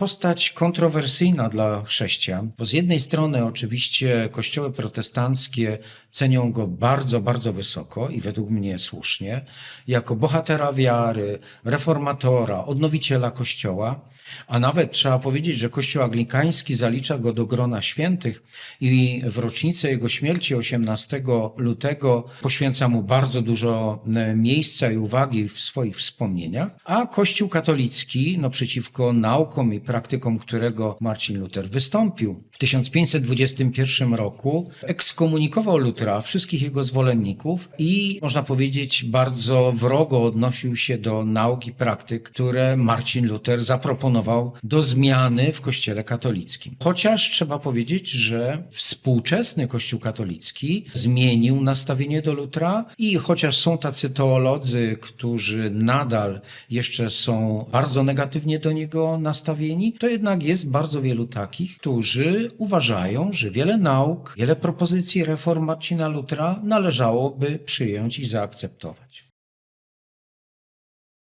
postać kontrowersyjna dla chrześcijan, bo z jednej strony oczywiście kościoły protestanckie cenią go bardzo, bardzo wysoko i według mnie słusznie, jako bohatera wiary, reformatora, odnowiciela kościoła, a nawet trzeba powiedzieć, że kościół anglikański zalicza go do grona świętych i w rocznicę jego śmierci 18 lutego poświęca mu bardzo dużo e, miejsca i uwagi w swoich wspomnieniach, a kościół katolicki, no przeciwko naukom i praktykom, którego Marcin Luther wystąpił, w 1521 roku ekskomunikował Lutra, wszystkich jego zwolenników i można powiedzieć bardzo wrogo odnosił się do nauk i praktyk, które Marcin Luther zaproponował do zmiany w kościele katolickim. Chociaż trzeba powiedzieć, że współczesny kościół katolicki zmienił nastawienie do Lutra i chociaż są tacy teolodzy, którzy nadal jeszcze są bardzo negatywnie do niego nastawieni, to jednak jest bardzo wielu takich, którzy uważają, że wiele nauk, wiele propozycji reform Marcina Lutra należałoby przyjąć i zaakceptować.